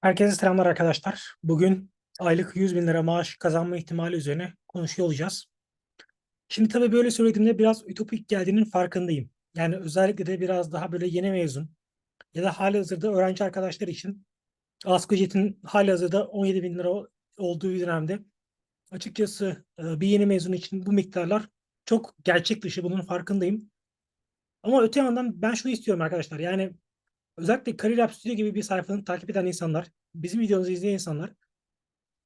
Herkese selamlar arkadaşlar. Bugün aylık 100 bin lira maaş kazanma ihtimali üzerine konuşuyor olacağız. Şimdi tabii böyle söylediğimde biraz ütopik geldiğinin farkındayım. Yani özellikle de biraz daha böyle yeni mezun ya da halihazırda öğrenci arkadaşlar için asgari ücretin halihazırda 17 bin lira olduğu bir dönemde açıkçası e, bir yeni mezun için bu miktarlar çok gerçek dışı bunun farkındayım. Ama öte yandan ben şunu istiyorum arkadaşlar yani özellikle Career App Studio gibi bir sayfanın takip eden insanlar, bizim videomuzu izleyen insanlar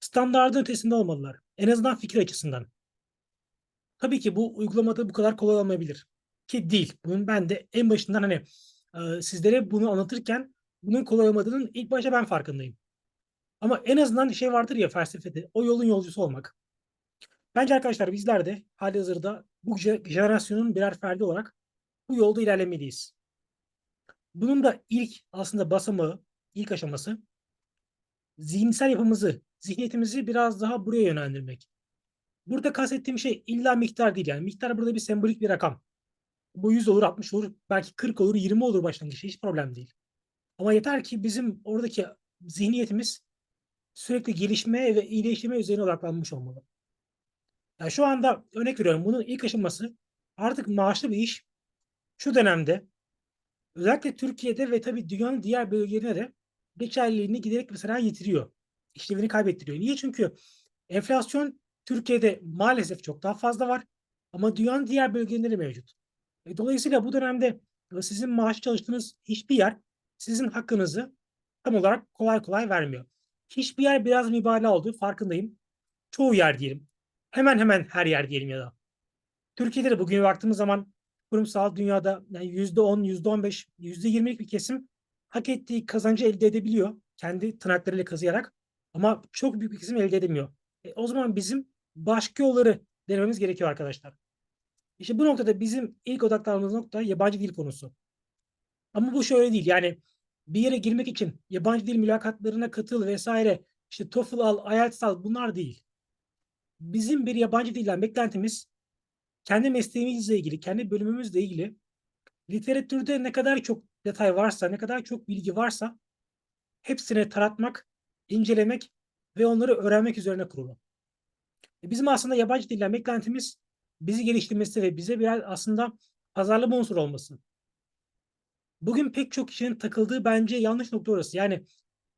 standardın ötesinde olmalılar. En azından fikir açısından. Tabii ki bu uygulamada bu kadar kolay olmayabilir. Ki değil. Bunun ben de en başından hani e, sizlere bunu anlatırken bunun kolay olmadığının ilk başta ben farkındayım. Ama en azından şey vardır ya felsefede o yolun yolcusu olmak. Bence arkadaşlar bizler de halihazırda bu jenerasyonun birer ferdi olarak bu yolda ilerlemeliyiz. Bunun da ilk aslında basamağı, ilk aşaması zihinsel yapımızı, zihniyetimizi biraz daha buraya yönlendirmek. Burada kastettiğim şey illa miktar değil yani. Miktar burada bir sembolik bir rakam. Bu 100 olur, 60 olur, belki 40 olur, 20 olur başlangıçta hiç problem değil. Ama yeter ki bizim oradaki zihniyetimiz sürekli gelişmeye ve iyileştirme üzerine odaklanmış olmalı. Yani şu anda örnek veriyorum bunun ilk aşaması artık maaşlı bir iş şu dönemde özellikle Türkiye'de ve tabii dünyanın diğer bölgelerine de geçerliliğini giderek mesela yitiriyor. İşlevini kaybettiriyor. Niye? Çünkü enflasyon Türkiye'de maalesef çok daha fazla var ama dünyanın diğer bölgelerinde de mevcut. E, dolayısıyla bu dönemde sizin maaş çalıştığınız hiçbir yer sizin hakkınızı tam olarak kolay kolay vermiyor. Hiçbir yer biraz mübalağa olduğu farkındayım. Çoğu yer diyelim. Hemen hemen her yer diyelim ya da. Türkiye'de de bugün baktığımız zaman kurumsal dünyada yani %10, %15, %20'lik bir kesim hak ettiği kazancı elde edebiliyor. Kendi tırnaklarıyla kazıyarak. Ama çok büyük bir kesim elde edemiyor. E, o zaman bizim başka yolları denememiz gerekiyor arkadaşlar. İşte bu noktada bizim ilk odaklandığımız nokta yabancı dil konusu. Ama bu şöyle değil. Yani bir yere girmek için yabancı dil mülakatlarına katıl vesaire işte TOEFL al, IELTS al bunlar değil. Bizim bir yabancı dilden beklentimiz kendi mesleğimizle ilgili, kendi bölümümüzle ilgili literatürde ne kadar çok detay varsa, ne kadar çok bilgi varsa hepsini taratmak, incelemek ve onları öğrenmek üzerine kurulu. E, bizim aslında yabancı dilden beklentimiz bizi geliştirmesi ve bize biraz aslında pazarlama unsuru olması. Bugün pek çok kişinin takıldığı bence yanlış nokta orası. Yani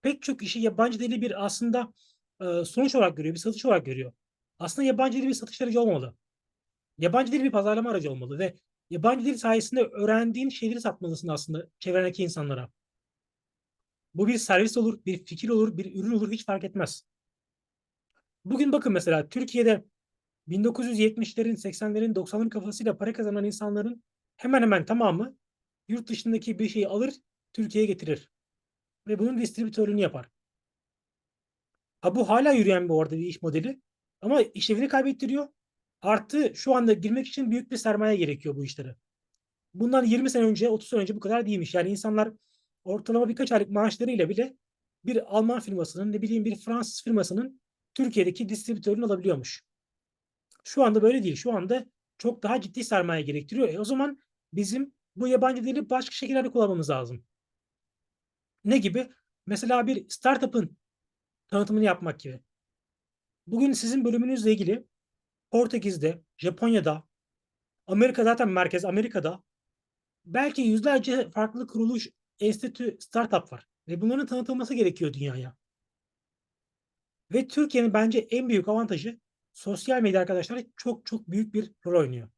pek çok kişi yabancı dili bir aslında e, sonuç olarak görüyor, bir satış olarak görüyor. Aslında yabancı dili bir satış aracı olmalı. Yabancı dil bir pazarlama aracı olmalı ve yabancı dil sayesinde öğrendiğin şeyleri satmalısın aslında çevrendeki insanlara. Bu bir servis olur, bir fikir olur, bir ürün olur hiç fark etmez. Bugün bakın mesela Türkiye'de 1970'lerin, 80'lerin, 90'ların kafasıyla para kazanan insanların hemen hemen tamamı yurt dışındaki bir şeyi alır, Türkiye'ye getirir. Ve bunun distribütörlüğünü yapar. Ha bu hala yürüyen bir orada bir iş modeli. Ama işlevini kaybettiriyor. Artı şu anda girmek için büyük bir sermaye gerekiyor bu işlere. Bundan 20 sene önce, 30 sene önce bu kadar değilmiş. Yani insanlar ortalama birkaç aylık maaşlarıyla bile bir Alman firmasının, ne bileyim bir Fransız firmasının Türkiye'deki distribütörünü alabiliyormuş. Şu anda böyle değil. Şu anda çok daha ciddi sermaye gerektiriyor. E o zaman bizim bu yabancı dili başka şekillerde kullanmamız lazım. Ne gibi? Mesela bir startup'ın tanıtımını yapmak gibi. Bugün sizin bölümünüzle ilgili Portekiz'de, Japonya'da, Amerika zaten merkez Amerika'da belki yüzlerce farklı kuruluş, enstitü, startup var. Ve bunların tanıtılması gerekiyor dünyaya. Ve Türkiye'nin bence en büyük avantajı sosyal medya arkadaşlar çok çok büyük bir rol oynuyor.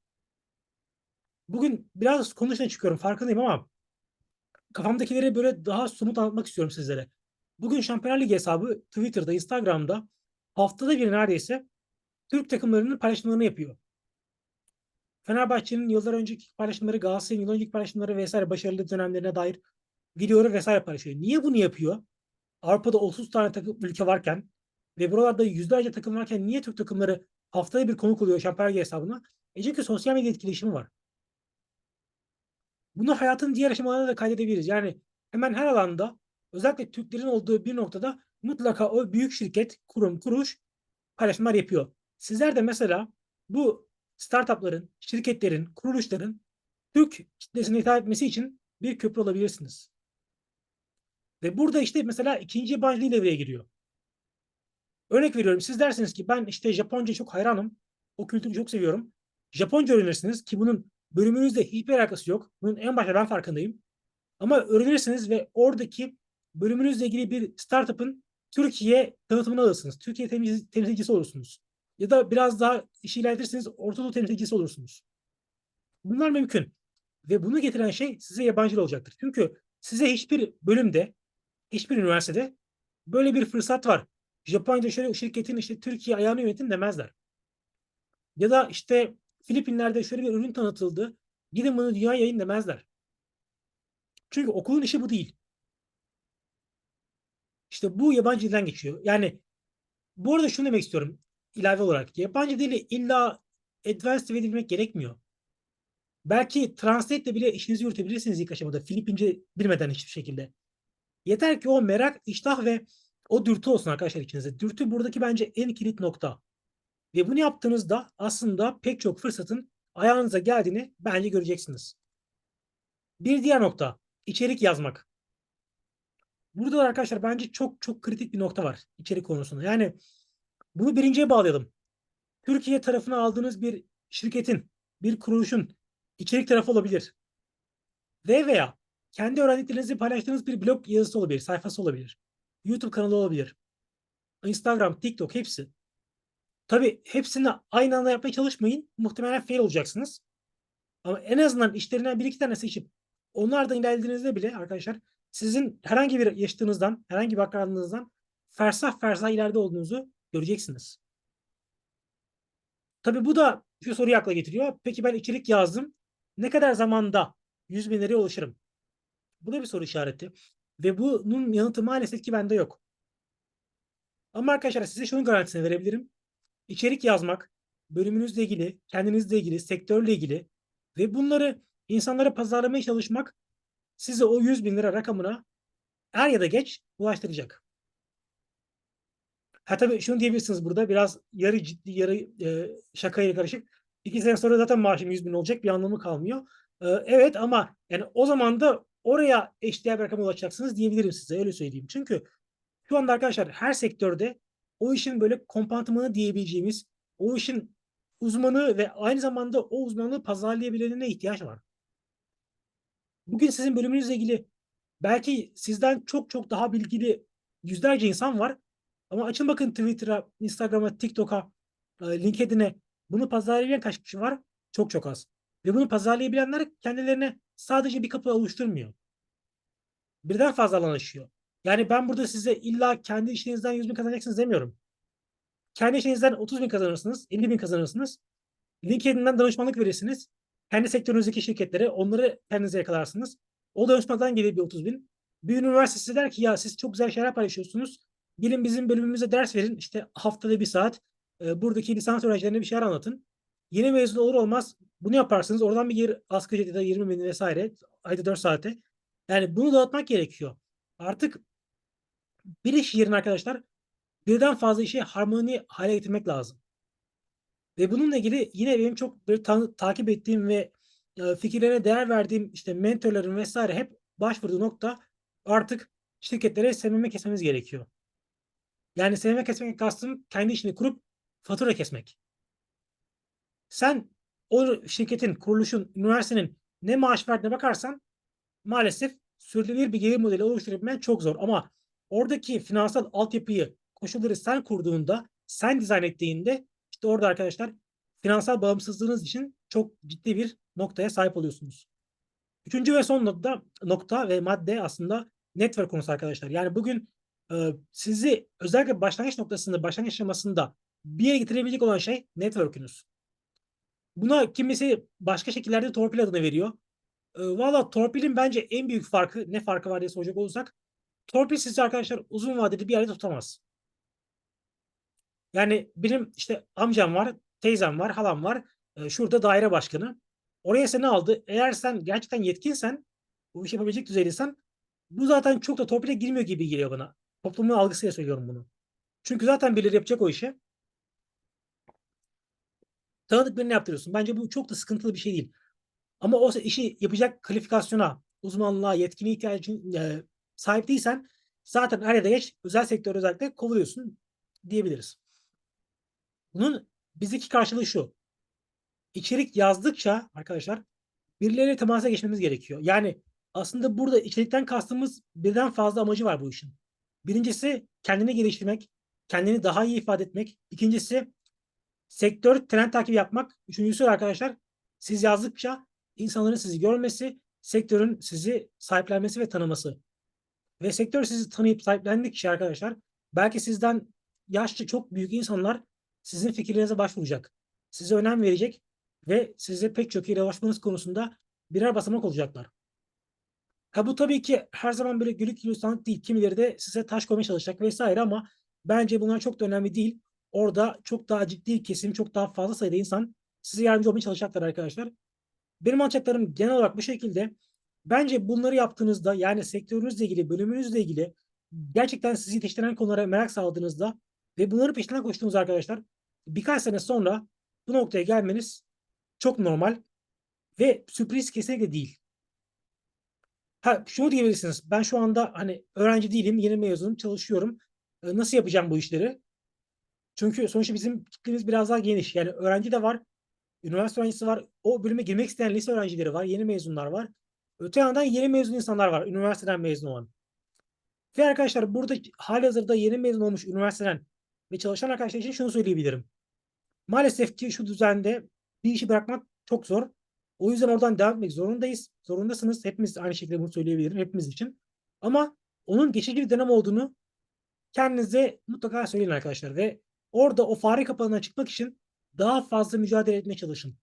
Bugün biraz konuşmaya çıkıyorum farkındayım ama kafamdakileri böyle daha somut anlatmak istiyorum sizlere. Bugün Şampiyonlar Ligi hesabı Twitter'da, Instagram'da haftada bir neredeyse Türk takımlarının paylaşımlarını yapıyor. Fenerbahçe'nin yıllar önceki paylaşımları, Galatasaray'ın yıl önceki paylaşımları vesaire başarılı dönemlerine dair videoları vesaire paylaşıyor. Niye bunu yapıyor? Avrupa'da 30 tane takım ülke varken ve buralarda yüzlerce takım varken niye Türk takımları haftada bir konuk oluyor Şampiyonlar hesabına? E çünkü sosyal medya etkileşimi var. Bunu hayatın diğer aşamalarında da kaydedebiliriz. Yani hemen her alanda özellikle Türklerin olduğu bir noktada mutlaka o büyük şirket, kurum, kuruluş paylaşımlar yapıyor. Sizler de mesela bu startupların, şirketlerin, kuruluşların Türk kitlesine hitap etmesi için bir köprü olabilirsiniz. Ve burada işte mesela ikinci yabancı dil devreye giriyor. Örnek veriyorum siz dersiniz ki ben işte Japonca çok hayranım. O kültürü çok seviyorum. Japonca öğrenirsiniz ki bunun bölümünüzle hiçbir alakası yok. Bunun en başta ben farkındayım. Ama öğrenirsiniz ve oradaki bölümünüzle ilgili bir startup'ın Türkiye tanıtımını alırsınız. Türkiye temsil- temsilcisi olursunuz. Ya da biraz daha işi ilerletirseniz Orta Doğu temsilcisi olursunuz. Bunlar mümkün. Ve bunu getiren şey size yabancı olacaktır. Çünkü size hiçbir bölümde, hiçbir üniversitede böyle bir fırsat var. Japonca şöyle şirketin işte Türkiye ayağını yönetin demezler. Ya da işte Filipinler'de şöyle bir ürün tanıtıldı. Gidin bunu dünya yayın demezler. Çünkü okulun işi bu değil. İşte bu yabancı dilden geçiyor. Yani bu arada şunu demek istiyorum ilave olarak. Yabancı dili illa advanced seviyede bilmek gerekmiyor. Belki translate ile bile işinizi yürütebilirsiniz ilk aşamada. Filipince bilmeden hiçbir şekilde. Yeter ki o merak, iştah ve o dürtü olsun arkadaşlar içinizde. Dürtü buradaki bence en kilit nokta. Ve bunu yaptığınızda aslında pek çok fırsatın ayağınıza geldiğini bence göreceksiniz. Bir diğer nokta, içerik yazmak. Burada da arkadaşlar bence çok çok kritik bir nokta var içerik konusunda. Yani bunu birinciye bağlayalım. Türkiye tarafına aldığınız bir şirketin, bir kuruluşun içerik tarafı olabilir. Ve veya kendi öğrendiklerinizi paylaştığınız bir blog yazısı olabilir, sayfası olabilir. YouTube kanalı olabilir. Instagram, TikTok hepsi. Tabii hepsini aynı anda yapmaya çalışmayın. Muhtemelen fail olacaksınız. Ama en azından işlerinden bir iki tane seçip onlardan ilerlediğinizde bile arkadaşlar sizin herhangi bir yaşadığınızdan, herhangi bir background'ınızdan fersah fersah ileride olduğunuzu göreceksiniz. Tabii bu da şu soruyu akla getiriyor. Peki ben içerik yazdım. Ne kadar zamanda 100 bin liraya ulaşırım? Bu da bir soru işareti. Ve bunun yanıtı maalesef ki bende yok. Ama arkadaşlar size şunun garantisini verebilirim. İçerik yazmak, bölümünüzle ilgili, kendinizle ilgili, sektörle ilgili ve bunları insanlara pazarlamaya çalışmak sizi o 100 bin lira rakamına er ya da geç ulaştıracak. Ha tabii şunu diyebilirsiniz burada biraz yarı ciddi yarı e, şakayla karışık. İki sene sonra zaten maaşım 100 bin olacak bir anlamı kalmıyor. E, evet ama yani o zaman da oraya eşdeğer bir rakama ulaşacaksınız diyebilirim size öyle söyleyeyim. Çünkü şu anda arkadaşlar her sektörde o işin böyle kompantımanı diyebileceğimiz o işin uzmanı ve aynı zamanda o uzmanlığı pazarlayabilenine ihtiyaç var. Bugün sizin bölümünüzle ilgili belki sizden çok çok daha bilgili yüzlerce insan var. Ama açın bakın Twitter'a, Instagram'a, TikTok'a, e, LinkedIn'e bunu pazarlayan kaç kişi var? Çok çok az. Ve bunu pazarlayabilenler kendilerine sadece bir kapı oluşturmuyor. Birden fazla alan açıyor. Yani ben burada size illa kendi işinizden 100 bin kazanacaksınız demiyorum. Kendi işinizden 30 bin kazanırsınız, 50 bin kazanırsınız. LinkedIn'den danışmanlık verirsiniz. Kendi sektörünüzdeki şirketlere onları kendinize yakalarsınız. O danışmadan gelir bir 30 bin. Bir üniversite size der ki ya siz çok güzel şeyler paylaşıyorsunuz. Gelin bizim bölümümüze ders verin. İşte haftada bir saat e, buradaki lisans öğrencilerine bir şeyler anlatın. Yeni mezun olur olmaz bunu yaparsınız. Oradan bir gelir asgari ücrete 20 bin vesaire. Ayda 4 saate. Yani bunu dağıtmak gerekiyor. Artık bir iş yerine arkadaşlar birden fazla işi harmoni hale getirmek lazım. Ve bununla ilgili yine benim çok böyle ta- takip ettiğim ve e, fikirlerine değer verdiğim işte mentorların vesaire hep başvurduğu nokta artık şirketlere SMM kesmemiz gerekiyor. Yani SMM kesmek kastım kendi işini kurup fatura kesmek. Sen o şirketin, kuruluşun, üniversitenin ne maaş verdiğine bakarsan maalesef sürdürülebilir bir gelir modeli oluşturabilmen çok zor. Ama oradaki finansal altyapıyı, koşulları sen kurduğunda, sen dizayn ettiğinde işte orada arkadaşlar finansal bağımsızlığınız için çok ciddi bir noktaya sahip oluyorsunuz. Üçüncü ve son nokta, nokta ve madde aslında network konusu arkadaşlar. Yani bugün sizi özellikle başlangıç noktasında, başlangıç aşamasında bir yere getirebilecek olan şey network'ünüz. Buna kimisi başka şekillerde torpil adını veriyor. Valla torpilin bence en büyük farkı, ne farkı var diye soracak olursak, torpil sizi arkadaşlar uzun vadede bir yerde tutamaz. Yani benim işte amcam var, teyzem var, halam var. Şurada daire başkanı. Oraya seni aldı. Eğer sen gerçekten yetkinsen, bu işi yapabilecek düzeydeysen bu zaten çok da torpile girmiyor gibi geliyor bana. Toplumun algısıyla söylüyorum bunu. Çünkü zaten birileri yapacak o işi. Tanıdık birini yaptırıyorsun. Bence bu çok da sıkıntılı bir şey değil. Ama o işi yapacak kalifikasyona, uzmanlığa, yetkinliğe ihtiyacın, e, sahip değilsen zaten er ya da geç özel sektör özellikle kovuluyorsun diyebiliriz. Bunun bizdeki karşılığı şu. İçerik yazdıkça arkadaşlar birileriyle temasa geçmemiz gerekiyor. Yani aslında burada içerikten kastımız birden fazla amacı var bu işin. Birincisi kendini geliştirmek, kendini daha iyi ifade etmek. İkincisi sektör trend takibi yapmak. Üçüncüsü arkadaşlar siz yazdıkça insanların sizi görmesi, sektörün sizi sahiplenmesi ve tanıması. Ve sektör sizi tanıyıp sahiplendikçe arkadaşlar belki sizden yaşça çok büyük insanlar sizin fikirlerinize başvuracak. Size önem verecek ve size pek çok yere ulaşmanız konusunda birer basamak olacaklar. Ha bu tabii ki her zaman böyle gülük gülistanlık değil. Kimileri de size taş koymaya çalışacak vesaire ama bence bunlar çok da önemli değil. Orada çok daha ciddi kesim, çok daha fazla sayıda insan size yardımcı olmaya çalışacaklar arkadaşlar. Benim alacaklarım genel olarak bu şekilde. Bence bunları yaptığınızda yani sektörünüzle ilgili, bölümünüzle ilgili gerçekten sizi yetiştiren konulara merak sağladığınızda ve bunları peşinden koştuğunuz arkadaşlar birkaç sene sonra bu noktaya gelmeniz çok normal ve sürpriz kesinlikle değil. Ha şunu diyebilirsiniz. Ben şu anda hani öğrenci değilim, yeni mezunum, çalışıyorum. E, nasıl yapacağım bu işleri? Çünkü sonuçta bizim kitlemiz biraz daha geniş. Yani öğrenci de var, üniversite öğrencisi var, o bölüme girmek isteyen lise öğrencileri var, yeni mezunlar var. Öte yandan yeni mezun insanlar var, üniversiteden mezun olan. Ve arkadaşlar burada halihazırda yeni mezun olmuş üniversiteden ve çalışan arkadaşlar için şunu söyleyebilirim. Maalesef ki şu düzende bir işi bırakmak çok zor. O yüzden oradan devam etmek zorundayız. Zorundasınız. Hepimiz aynı şekilde bunu söyleyebilirim. Hepimiz için. Ama onun geçici bir dönem olduğunu kendinize mutlaka söyleyin arkadaşlar. Ve orada o fare kapağından çıkmak için daha fazla mücadele etmeye çalışın.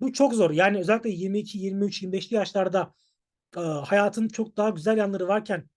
Bu çok zor. Yani özellikle 22, 23, 25'li yaşlarda e, hayatın çok daha güzel yanları varken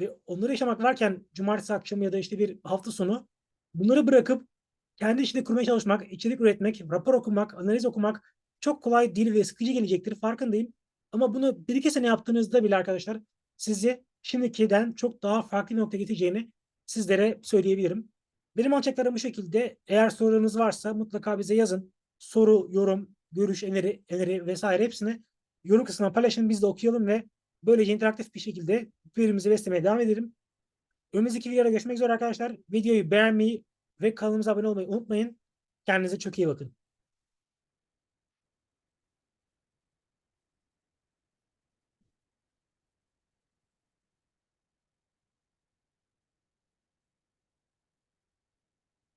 ve onları yaşamak varken cumartesi akşamı ya da işte bir hafta sonu bunları bırakıp kendi işini kurmaya çalışmak, içerik üretmek, rapor okumak, analiz okumak çok kolay değil ve sıkıcı gelecektir farkındayım. Ama bunu bir iki sene yaptığınızda bile arkadaşlar sizi şimdikiden çok daha farklı bir noktaya getireceğini sizlere söyleyebilirim. Benim alacaklarım bu şekilde. Eğer sorularınız varsa mutlaka bize yazın. Soru, yorum, görüş, öneri, öneri vesaire hepsini yorum kısmına paylaşın. Biz de okuyalım ve böylece interaktif bir şekilde verimizi beslemeye devam edelim. Önümüzdeki videoda görüşmek üzere arkadaşlar. Videoyu beğenmeyi ve kanalımıza abone olmayı unutmayın. Kendinize çok iyi bakın.